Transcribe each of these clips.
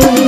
soon.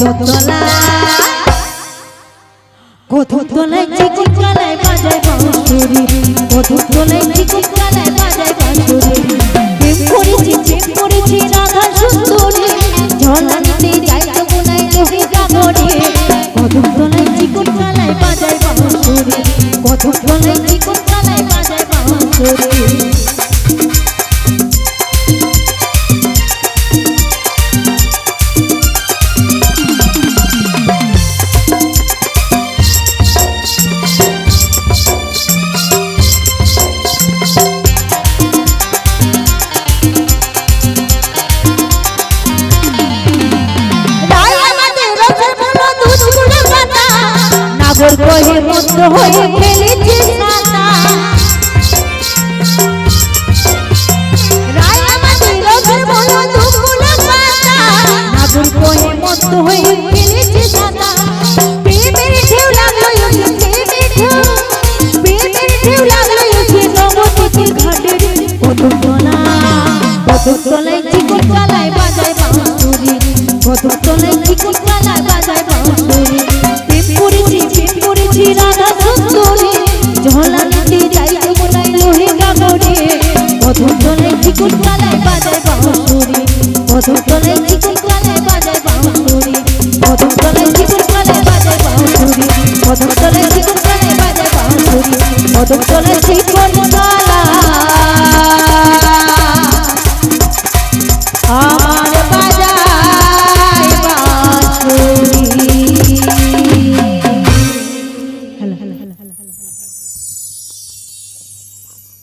রে কদমতলা কদমতলায় চিকন তলায় বাজায় বাঁশুরি কদমতলায় চিকন তলায় বাজায় বাঁশুরি প্রেম করেছি প্রেম করেছি রাধা সুন্দরী। ঝলানিতে যাই বোনাই লোহে গাগরে কদমতলায় চিকন তলায় বাজায় বাঁশুরি কদমতলায় চিকন তলায় বাজায় বাঁশুরি নাগর কহে হয়ে নাগর কহে মন্দ হয়ে খেলেছে সাতা প্রেমের ঢেউ লাগল প্রেমের ঢেউ। প্রেমের ঢেউ লাগল নবদ্বীপের ঘাটে কদমতলা কদমতলায় চিকন তলায় বাজায় বাঁশুরি কদমতলায় চিকন তলায় বাজায় বাঁশুরি রাধা চন্দনে ঝলা নিতে যাই যমুনায় রোহে কামড়ে কদম তলায় চিকুন কালায় বাজায় বাঁশুরি কদম তলায় চিকুন কালায় বাজায় বাঁশুরি কদম তলায় চিকুন কালায় বাজায় বাঁশুরি কদম তলায় চিকুন কালায় বাজায় বাঁশুরি কদম তলায় চিকুন কালা আমার